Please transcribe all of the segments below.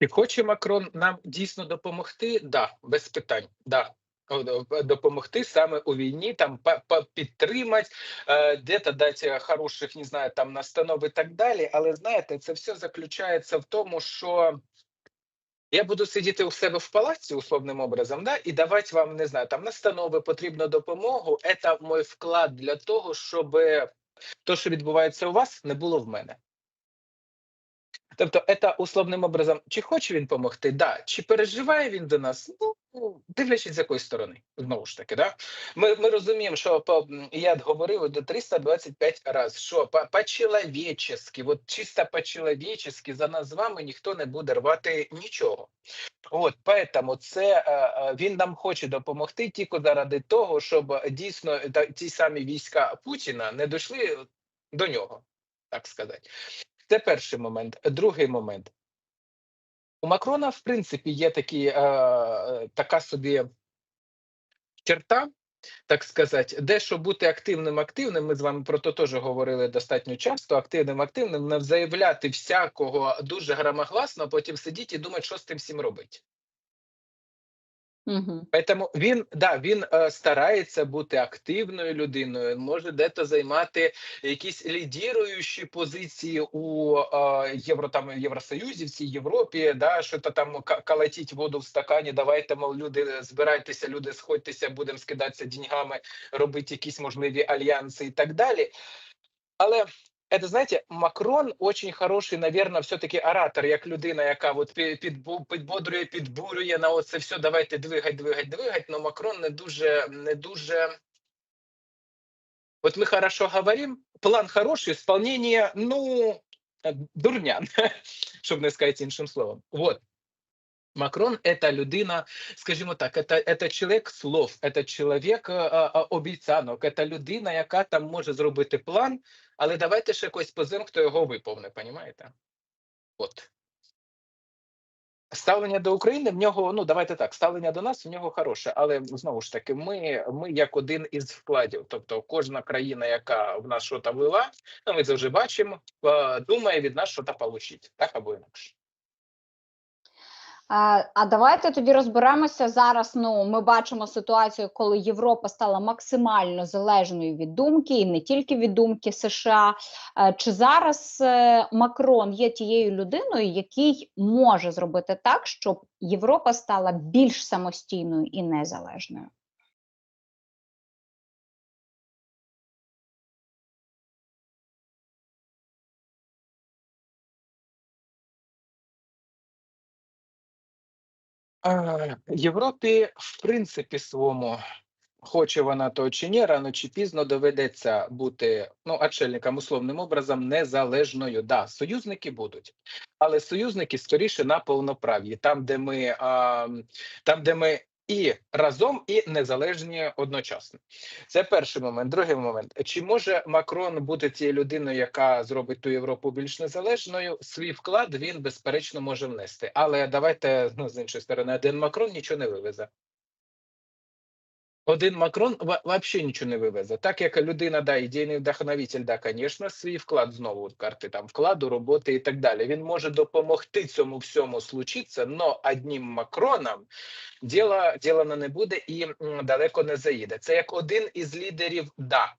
Чи хоче Макрон нам дійсно допомогти? Да, без питань. Да. Допомогти саме у війні, там підтримати, е, де-то дати хороших, не знаю, там настанов і так далі. Але знаєте, це все заключається в тому, що я буду сидіти у себе в палаці условним образом, да, і давати вам не знаю, там настанови, потрібну допомогу. Це мій вклад для того, щоб то, що відбувається у вас, не було в мене. Тобто, це условним образом, чи хоче він допомогти? Да. Чи переживає він до нас? Ну, дивлячись з якої сторони, знову ж таки, да? Ми, ми розуміємо, що по, я говорив до 325 разів, що по- по-чоловічески, от чисто по-чоловічески за нас з вами ніхто не буде рвати нічого. От, поэтому це е, е, він нам хоче допомогти тільки заради того, щоб дійсно ті самі війська Путіна не дійшли до нього, так сказати. Це перший момент. Другий момент. У Макрона, в принципі, є такі, е, е, така собі черта, так сказати, де що бути активним, активним. Ми з вами про це теж говорили достатньо часто. Активним, активним, не заявляти всякого дуже громогласно, а потім сидіти і думати, що з тим всім робити. Угу. Поэтому він да він е, старається бути активною людиною, може дето займати якісь лідіруючі позиції у е, євро там Євросоюзі, в цій Європі, да що то там ка- калатіть воду в стакані. Давайте мов люди збирайтеся, люди сходьтеся, будемо скидатися деньгами, робити якісь можливі альянси і так далі. Але это, знаєте, Макрон очень хороший, наверное, все-таки оратор, як людина, яка от пі- підбу- підбодрює, підбурює на оце все, давайте двигать, двигать, двигать, но Макрон не дуже, не дуже... Вот мы хорошо говорим, план хороший, исполнение, ну, э, дурня, щоб не сказати іншим словом. Вот. Макрон – это людина, скажімо так, это, это чоловік слов, это чоловік е, е, обіцянок, это людина, яка там може зробити план, але давайте ще якось позим, хто його виповне, понімаєте? От. Ставлення до України в нього, ну давайте так, ставлення до нас в нього хороше, але знову ж таки, ми, ми як один із вкладів. Тобто, кожна країна, яка в нас щось вела, ну ми це вже бачимо, е, думає від нас щось отримати, так або інакше. А, давайте тоді розберемося зараз. Ну, ми бачимо ситуацію, коли Європа стала максимально залежною від думки, і не тільки від думки США. Е, Чи зараз е, Макрон є тією людиною, який може зробити так, щоб Європа стала більш самостійною і незалежною? Європі, в принципі, своєму, хоче вона то чи ні, рано чи пізно доведеться бути ну, очільником условним образом незалежною. Да, союзники будуть, але союзники скоріше на повноправ'ї, там, де ми, а, там, де ми і разом, і незалежні одночасно. Це перший момент. Другий момент: чи може Макрон бути тією людиною, яка зробить ту Європу більш незалежною? Свій вклад він безперечно може внести. Але давайте ну, з іншої сторони, один Макрон нічого не вивезе. Один Макрон вообще нічого не вивезе. Так як людина, да, ідейний вдохновитель, да, звісно, свій вклад знову карти там вкладу, роботи і так далі. Він може допомогти цьому всьому случитися, но одним Макроном діло, діло не буде і далеко не заїде. Це як один із лідерів, да.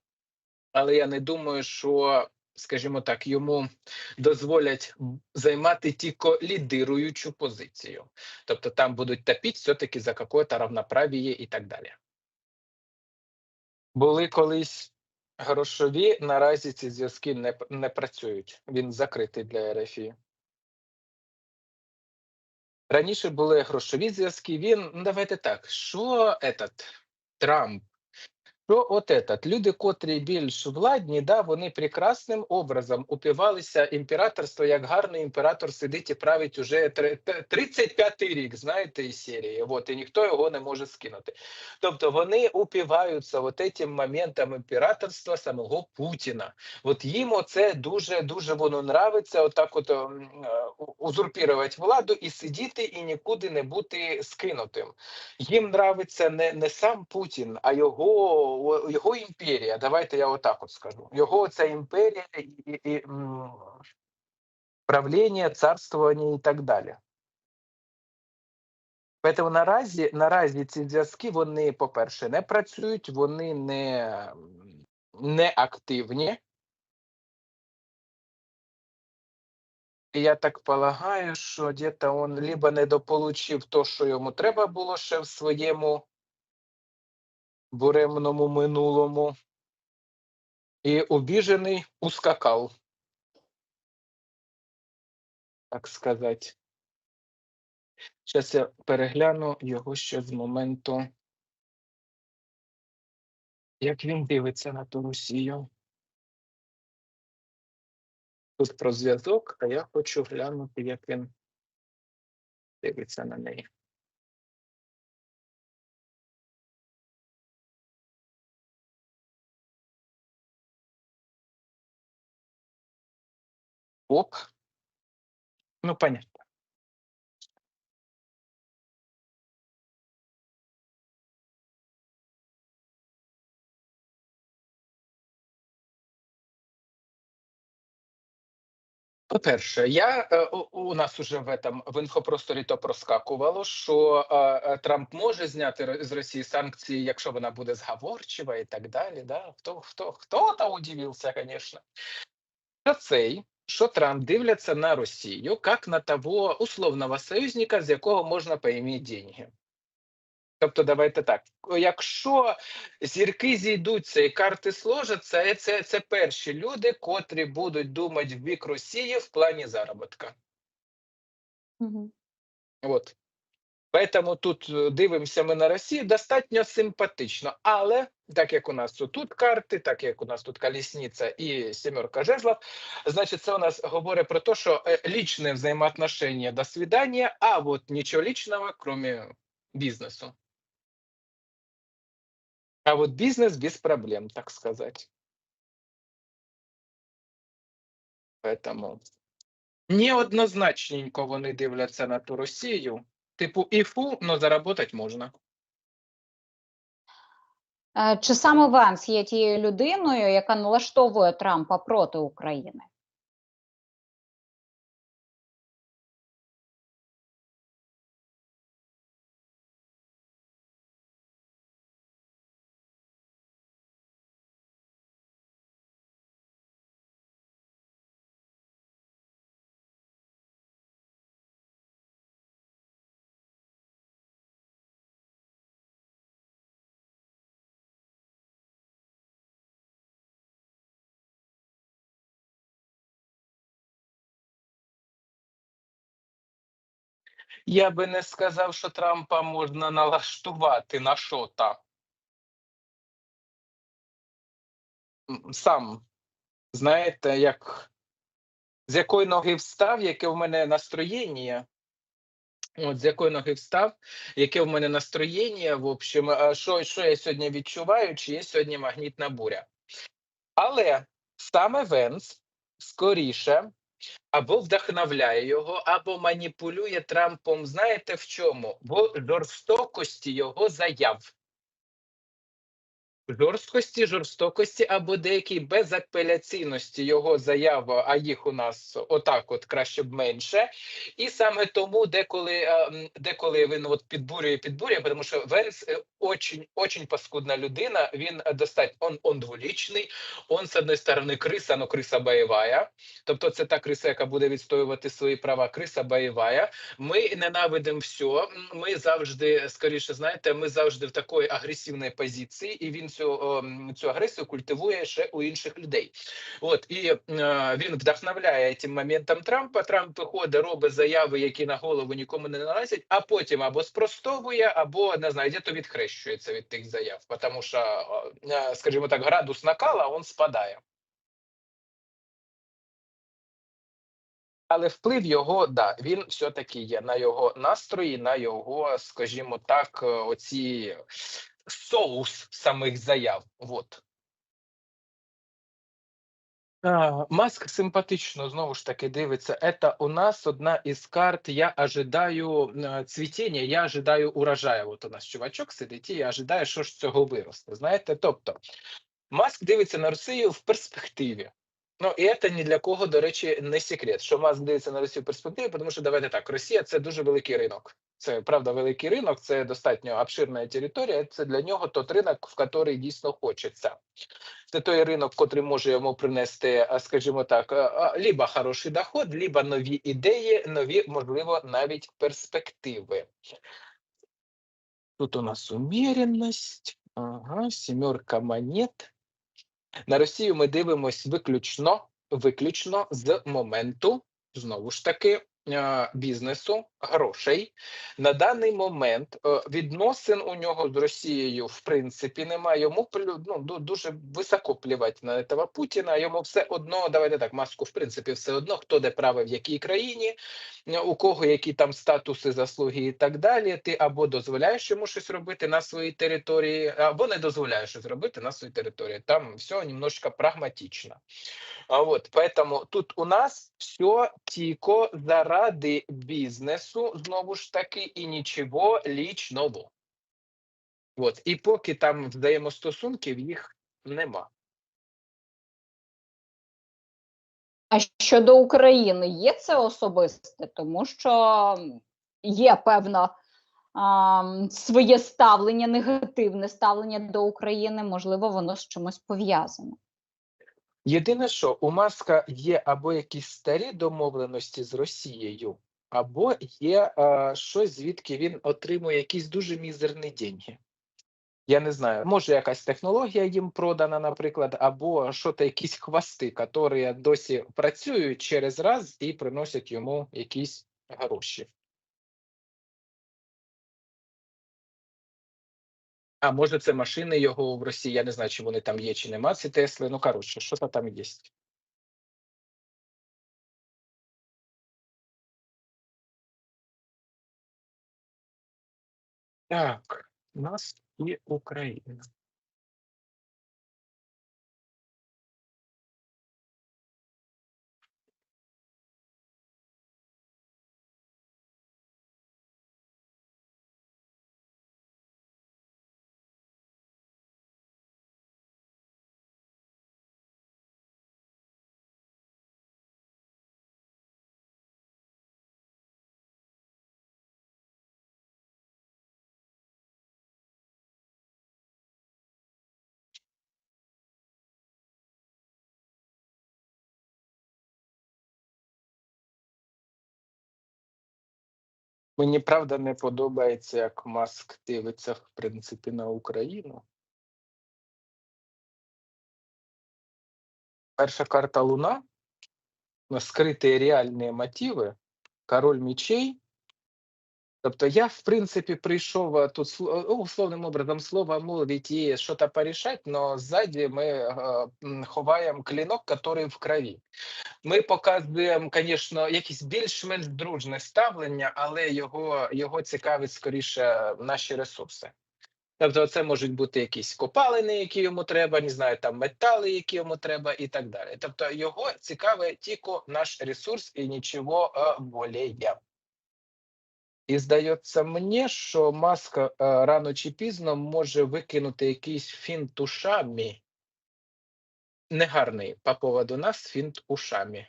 Але я не думаю, що, скажімо так, йому дозволять займати тільки лідируючу позицію. Тобто там будуть топити все-таки за какое-то равноправіє і так далі. Були колись грошові, наразі ці зв'язки не, не працюють. Він закритий для РФІ. Раніше були грошові зв'язки. Він, давайте так, що этот Трамп, що от этот, люди, котрі більш владні, да, вони прекрасним образом упівалися імператорство, як гарний імператор сидить і править уже три- т- 35-й рік, знаєте, із серії. От, і ніхто його не може скинути. Тобто вони упіваються от этим моментом імператорства самого Путіна. От їм оце дуже дуже воно нравиться, отак от ем, е, узурпірувати владу і сидіти і нікуди не бути скинутим. Їм нравиться не, не сам Путін, а його, його імперія. Давайте я отак от скажу. Його ця імперія і, і, і правління, царствування і так далі. Тому наразі, наразі ці зв'язки вони, по-перше, не працюють, вони не, не активні. Я так полагаю, що где-то он либо недополучив то, що йому треба було ще в своєму буремному минулому, і обіжений ускакав. Так сказати. Зараз я перегляну його ще з моменту, як він дивиться на ту Росію. Тут про зв'язок, а я хочу глянути, як він дивиться на неї. Оп. Ну, понятно. По-перше, я е, у, нас уже в этом в інфопросторі то проскакувало, що е, е, Трамп може зняти з Росії санкції, якщо вона буде зговорчива і так далі. Да? Хто хто хто то удивився, звісно. Цей, що Трамп дивляться на Росію як на того условного союзника, з якого можна поіміти деньги. Тобто, давайте так: якщо зірки зійдуться і карти сложаться, це, це перші люди, котрі будуть думати в бік Росії в плані заробітка. Угу. От. Поэтому тут е, дивимося ми на Росію достатньо симпатично. Але так як у нас тут карти, так як у нас тут колісниця і сімерка жезлов, значить, це у нас говорить про те, що е, лічне взаємоотношення до свидання, а от нічого лічного, крім бізнесу. А вот бизнес без проблем, так сказать. Поэтому неоднозначненько вони дивляться на ту Росію. Типу, іфу, но заработать можна. Е, Чи саме Венс є тією людиною, яка налаштовує Трампа проти України? Я би не сказав, що Трампа можна налаштувати на що-то. Сам, знаєте, як з якої ноги встав, яке в мене настроєння. От з якої ноги встав, яке в мене настроєння, в общем, що, що я сьогодні відчуваю, чи є сьогодні магнітна буря. Але саме Венс скоріше або вдохновляє його, або маніпулює Трампом. Знаєте в чому? В жорстокості його заяв. Жорсткості, жорстокості або деякій безапеляційності його заяв, а їх у нас отак, от краще б менше. І саме тому деколи, е, деколи він от підбурює, підбурює, тому що Венс е, очень, очень паскудна людина. Він е, достатньо он, он дволічний, он з одної сторони криса, но криса бойова. Тобто це та криса, яка буде відстоювати свої права, криса бойова. Ми ненавидимо все. Ми завжди, скоріше, знаєте, ми завжди в такої агресивній позиції, і він цю, цю агресію культивує ще у інших людей. От і е, він вдохновляє цим моментом Трампа. Трамп виходить, робить заяви, які на голову нікому не налазять, а потім або спростовує, або не знаю, де то відхрещується від тих заяв, тому що, е, скажімо так, градус накала він спадає. Але вплив його, да, він все-таки є на його настрої, на його, скажімо так, е, оці соус самих заяв. Вот. А, Маск симпатично знову ж таки дивиться. Это у нас одна із карт. Я ожидаю цвітіння, я ожидаю урожаю. От у нас чувачок сидить і я ожидаю, що ж з цього виросте. Знаєте, тобто Маск дивиться на Росію в перспективі. Ну і це ні для кого, до речі, не секрет, що Маск дивиться на Росію в перспективі, тому що давайте так, Росія це дуже великий ринок. Це правда великий ринок, це достатньо обширна територія. Це для нього тот ринок, в який дійсно хочеться. Це той ринок, який може йому принести, скажімо так, а, а, либо хороший доход, либо нові ідеї, нові, можливо, навіть перспективи. Тут у нас уміряність, ага, сімерка монет. На Росію ми дивимось виключно, виключно з моменту, знову ж таки, е, бізнесу, грошей. На даний момент е, відносин у нього з Росією в принципі немає. Йому ну, дуже високо плівати на этого Путіна. Йому все одно, давайте так, маску, в принципі, все одно, хто де правий в якій країні, е, у кого які там статуси, заслуги і так далі. Ти або дозволяєш йому щось робити на своїй території, або не дозволяєш щось робити на своїй території. Там все немножко прагматично. А вот, поэтому тут у нас все тільки заради бізнесу, знову ж таки, і нічого лічного. От, і поки там взаємостосунків їх нема. А щодо України є це особисте, тому що є певно а, своє ставлення, негативне ставлення до України, можливо, воно з чимось пов'язане. Єдине, що у Маска є або якісь старі домовленості з Росією, або є е, щось, звідки він отримує якісь дуже мізерні деньги. Я не знаю, може якась технологія їм продана, наприклад, або що-то якісь хвости, які досі працюють через раз і приносять йому якісь гроші. А може, це машини його в Росії, я не знаю, чи вони там є, чи нема, ці Тесли. Ну, коротше, що-то там є. Так, у нас і Україна. Мені правда не подобається, як Маск дивиться, в принципі, на Україну. Перша карта Луна, скриті реальні мотиви, король мечей. Тобто я, в принципі, прийшов е, тут ну, условним образом слово мовити і щось порішати, але ззаді ми е, ховаємо клінок, який в крові. Ми показуємо, звісно, якісь більш-менш дружне ставлення, але його, його цікавить скоріше наші ресурси. Тобто, це можуть бути якісь копалини, які йому треба, не знаю, там метали, які йому треба, і так далі. Тобто, його цікавить тільки наш ресурс і нічого е, более. І здається мені, що маска е, рано чи пізно може викинути якийсь фінт ушами. Негарний по поводу нас фінт ушами.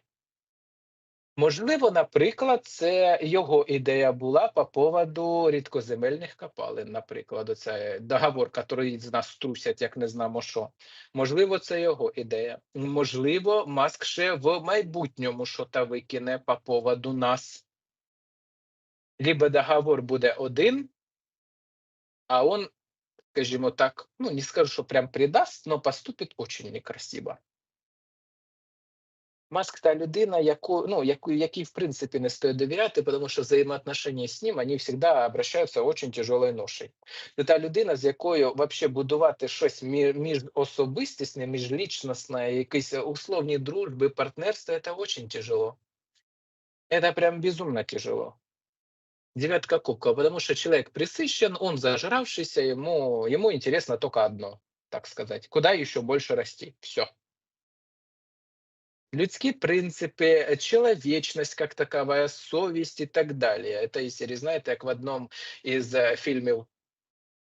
Можливо, наприклад, це його ідея була по поводу рідкоземельних копалин, наприклад, це договор, який з нас трусять, як не знамо що. Можливо, це його ідея. Можливо, Маск ще в майбутньому щось викине по поводу нас. Либо договор буде один, а он, скажімо так, ну не скажу, що прям предаст, но поступить очень некрасиво. Маск та людина, яку, ну, яку, якій в принципі не стоїть довіряти, тому що взаємоотношення з ним, вони завжди обращаються очень тяжелою ношею. Це та людина, з якою вообще будувати щось мі- міжособистісне, міжлічностне, якісь условні дружби, партнерства, це очень тяжело. Это прям безумно тяжело Девятка кубков, потому что человек присыщен, он зажравшийся, ему, ему интересно только одно, так сказать. Куда еще больше расти? Все. Людские принципы, человечность как таковая, совесть и так далее. Это із серії, знаєте, як в одному із е, фільмів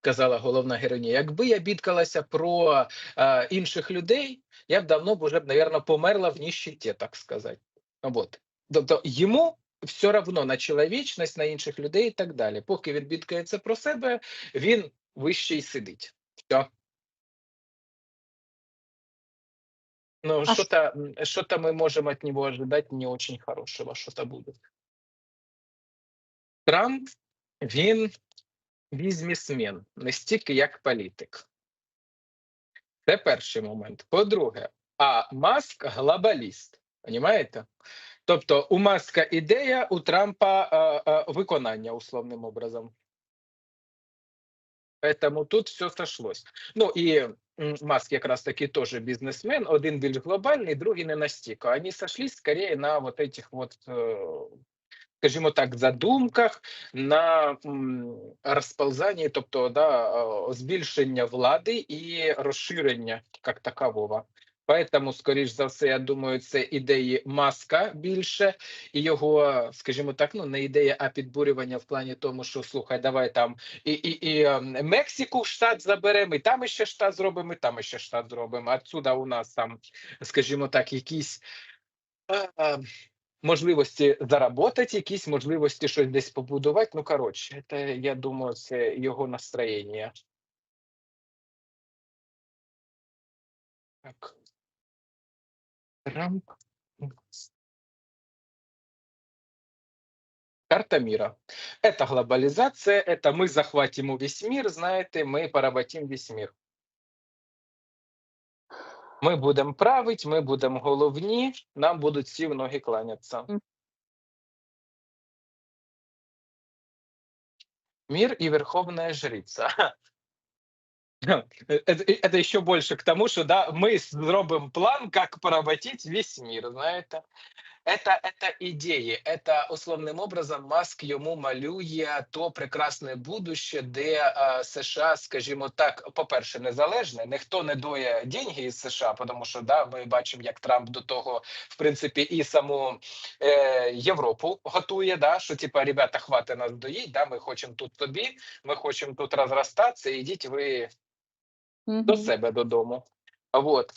казала головна героїня, якби я бідкалася про е, інших людей, я б давно б уже, б, наверное, померла в ніщиті, так сказати. Вот. Тобто йому все равно на чоловічність, на інших людей і так далі. Поки він бідкається про себе, він вище й сидить. Все. Ну, А что-то, м, что-то мы можем от него ожидать не очень хорошего, что-то будет. Трамп, він бізнесмен, не стільки як політик. Це перший момент. По-друге, а Маск глобаліст. Понімаєте? Тобто у Маска ідея, у Трампа е, е, виконання условним образом. Поэтому тут все сошлось. Ну і Маск якраз таки теж бізнесмен, один більш глобальний, другий не настільки. Вони сошлись скорее на вот этих вот, е, скажімо так, задумках, на розползанні, тобто да, збільшення влади і розширення як такового. Поэтому, скоріш за все, я думаю, це ідеї маска більше, і його, скажімо так, ну не ідея, а підбурювання в плані тому, що слухай, давай там і, і, і ем, Мексику в штат заберемо, і там ще штат зробимо, і там ще штат зробимо. Отсюда у нас там, скажімо так, якісь. е, Можливості заработати, якісь можливості щось десь побудувати. Ну, коротше, це, я думаю, це його настроєння. Так. Трамп. Карта мира. Это глобализация, это мы захватим весь мир, знаєте, ми поработим весь мир. Ми будемо править, ми будемо головні, нам будуть всі в ноги кланятися. Мгм. Мир и верховная жрица. Это, это еще больше к тому, что да, мы зробимо план, как поработить весь мир, знаєте. Это, это ідеї, это условним образом Маск йому малює то прекрасне будуще, де е, США, скажімо так, по-перше, незалежне, ніхто не доє деньги із США, тому що да, ми бачимо, як Трамп до того, в принципі, і саму е, Європу готує, да, що типа, ребята, хватить нас доїть, да, ми хочемо тут собі, ми хочемо тут розростатися, ідіть ви до Мгм. себе додому. Вот.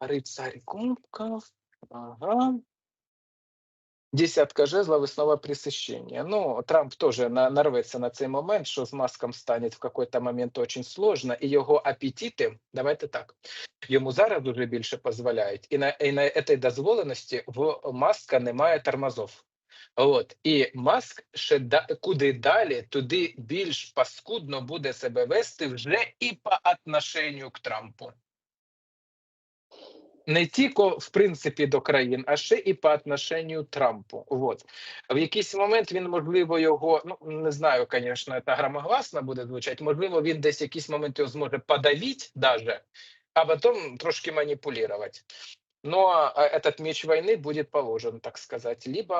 Рыцарь кубков. Ага. Десятка жезлов и снова пресыщение. Ну, Трамп тоже на, нарветься на цей момент, що з Маском станет в какой-то момент очень сложно, і його апетити, давайте так, йому зараз дуже більше дозволяють, і на, і на этой дозволеності в Маска немає тормозов. От і Маск ще да, куди далі, туди більш паскудно буде себе вести вже і по отношенню к Трампу. Не тільки в принципі до країн, а ще і по отношенню Трампу. От в якийсь момент він можливо його ну не знаю, звісно, це громогласно буде звучати. Можливо, він десь якийсь момент його зможе подавити даже, а потім трошки маніпулювати Но а, этот меч войны будет положен, так сказать, либо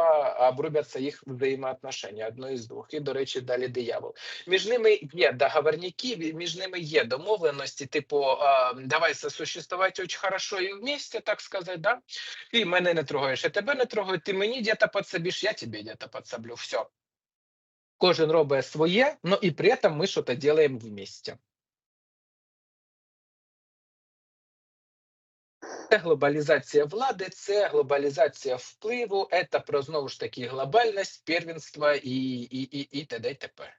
обрубятся їх взаємоотношення, одно із двох. І, до речі, далі диявол. Між ними є договорники, ві- між ними є домовленості, типу, а, давай сосуществувати очень хорошо і вместе, так сказать, да? Ти мене не трогаєш, я тебе не трогаю, ти мені где-то подсобиш, я тебе где-то подсоблю, все. Кожен робить своє, но і при этом ми щось делаем вместе. Це глобалізація влади, це глобалізація впливу, це про знову ж таки глобальність, первенство і, і, і, і т.д. і т.п.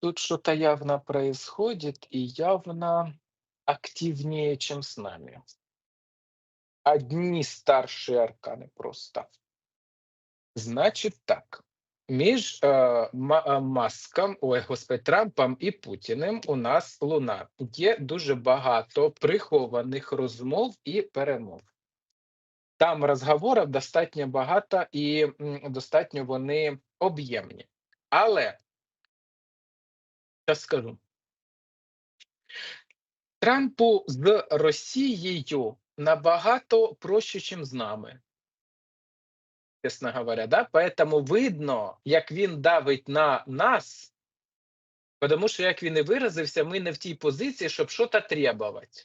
Тут что-то явно происходит и явно активнее, чем с нами. Одни старшие арканы просто. Значить так. Між е, е, Маском, ой, господи, Трампом і Путіним у нас луна. Є дуже багато прихованих розмов і перемов. Там розговорів достатньо багато і достатньо вони об'ємні. Але зараз скажу. Трампу з Росією набагато проще, ніж з нами. Чесно говоря, да? Поэтому видно, як він давить на нас, тому що, як він і виразився, ми не в тій позиції, щоб щось требувати.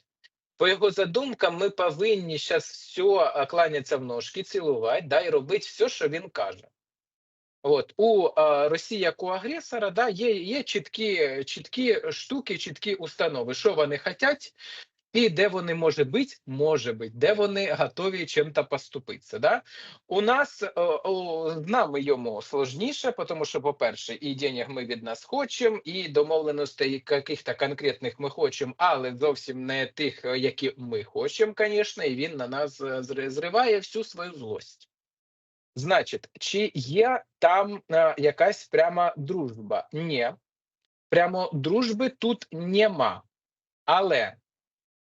По його задумкам, ми повинні зараз все кланятися в ножки, цілувати, да, і робити все, що він каже. От у е, Росії як у агресора, да, є, є чіткі, чіткі штуки, чіткі установи, що вони хочуть, і де вони може бути, може бути, де вони готові чим-то поступитися. Да? У нас е, з нами йому сложніше, тому що, по-перше, і денег ми від нас хочемо, і домовленостей яких-то конкретних ми хочемо, але зовсім не тих, е, які ми хочемо, звісно, і він на нас е, зриває всю свою злость. Значить, чи є там якась прямо дружба? Ні. Прямо дружби тут нема. Але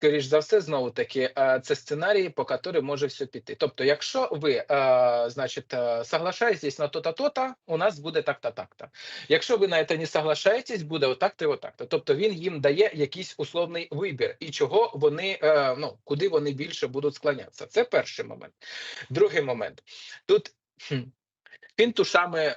Скоріш за все, знову таки, е, це сценарій, по якому може все піти. Тобто, якщо ви, е, значить, е, соглашаєтесь на то-то, то-то, у нас буде так-то. Якщо ви на це не соглашаєтесь, буде отак-то і отак-то. Тобто він їм дає якийсь условний вибір, і чого вони, ну, куди вони більше будуть склонятися. Це перший момент. Другий момент. Тут він тушами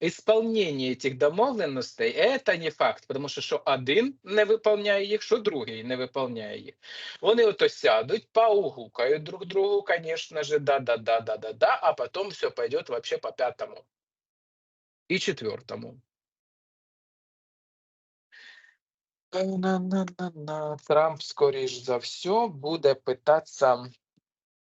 Ісполнення цих домовленостей це не факт, тому що що один не виконує їх, що другий не виконує їх. Вони ото сядуть, поугукають друг другу, звісно же, да-да-да-да-да-да, а потім все пойде вообще по п'ятому і четвертому. Трамп, скоріш за все, буде питатися.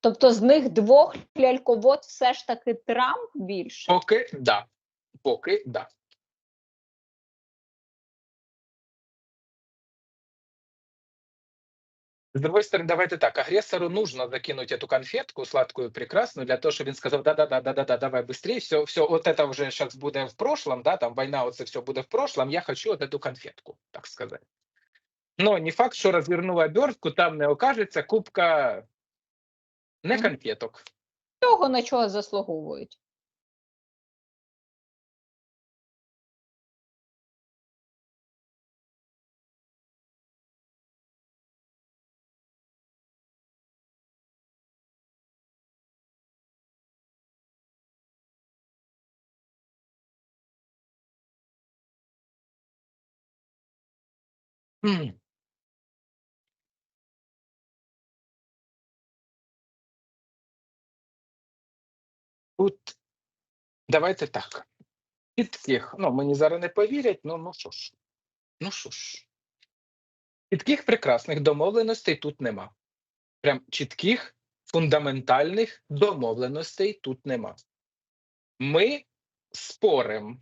Тобто з них двох ляльковод все ж таки Трамп більше. Поки да. Поки да. С другой стороны, давайте так, агрессору нужно закинуть эту конфетку сладкую, прекрасную, для того, чтобы він сказав, да-да-да-да-да, давай быстрее, все, все, вот это уже сейчас буде в прошлом, да, там война, вот это все буде в прошлом, я хочу вот эту конфетку, так сказать. Но не факт, що розвернув обертку, там не окажеться кубка не конфеток. Того на чого заслуговують. М. Тут давайте так. Підких, ну мені зараз не повірять, ну ну що ж, ну що ж. Чітких прекрасних домовленостей тут нема. Прям чітких фундаментальних домовленостей тут нема. Ми спорим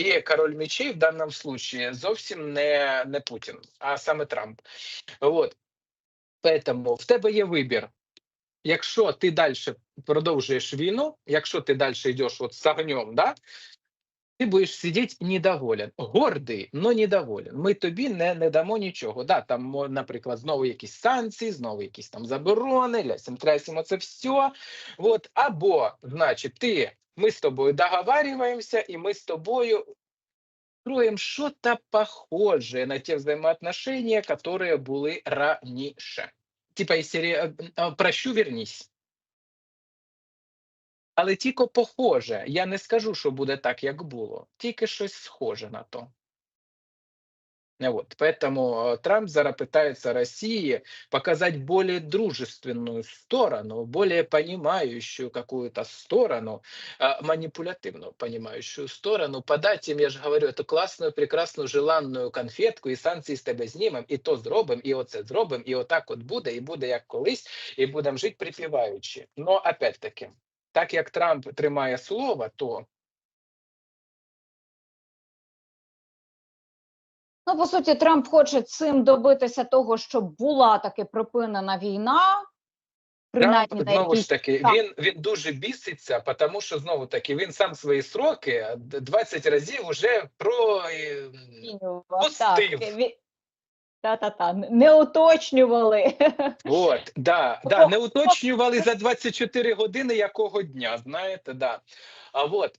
і король мечей в даному случае зовсім не, не Путін, а саме Трамп. От. Поэтому в тебе є вибір. Якщо ти далі продовжуєш війну, якщо ти далі йдеш от з огнем, да, ти будеш сидіти недоволен. Гордий, але недоволен. Ми тобі не, не дамо нічого. Да, там, наприклад, знову якісь санкції, знову якісь там заборони, лясім трясимо це все. От, або, значить, ти, ми з тобою договарюємося, і ми з тобою строим что-то похожее на те взаимоотношения, которые были раньше. Типа из серии э, э, «Прощу, вернись». Але тільки похоже. Я не скажу, що буде так, як було. Тільки щось схоже на то. Э, Вот, поэтому э, Трамп зараз пытается России показать более дружественную сторону, более понимающую какую-то сторону, а, манипулятивную понимающую сторону, подать им, я же говорю, эту классную, прекрасную, желанную конфетку, і санкції з тебе знімем, і то зробимо, і оце зробимо, і отак от буде, і буде як колись, і будемо жити припіваючи. Но опять-таки, так як Трамп тримає слово, то Ну, по суті, Трамп хоче цим добитися того, щоб була таки припинена війна. Принаймні, Трамп, знову ж таки, так. він, він дуже біситься, тому що знову таки він сам свої сроки д- 20 разів уже про е, Так, Та-та-та, не уточнювали. От, да, да, не уточнювали за 24 години якого дня, знаєте, да. А от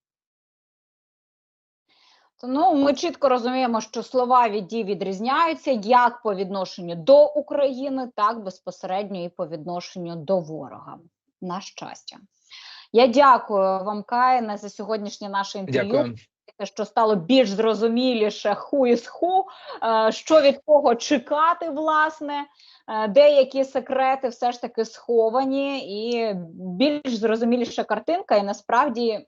Ну, ми чітко розуміємо, що слова від дій відрізняються як по відношенню до України, так безпосередньо і по відношенню до ворога. На щастя. Я дякую вам, Каїне, за сьогоднішнє наше інтерв'ю. Дякую. Те, що стало більш зрозуміліше ху із ху, е, що від кого чекати, власне, е, деякі секрети все ж таки сховані, і більш зрозуміліша картинка. І насправді,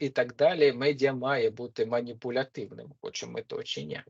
і так далі. Медіа має бути маніпулятивним, хочемо ми то чи ні.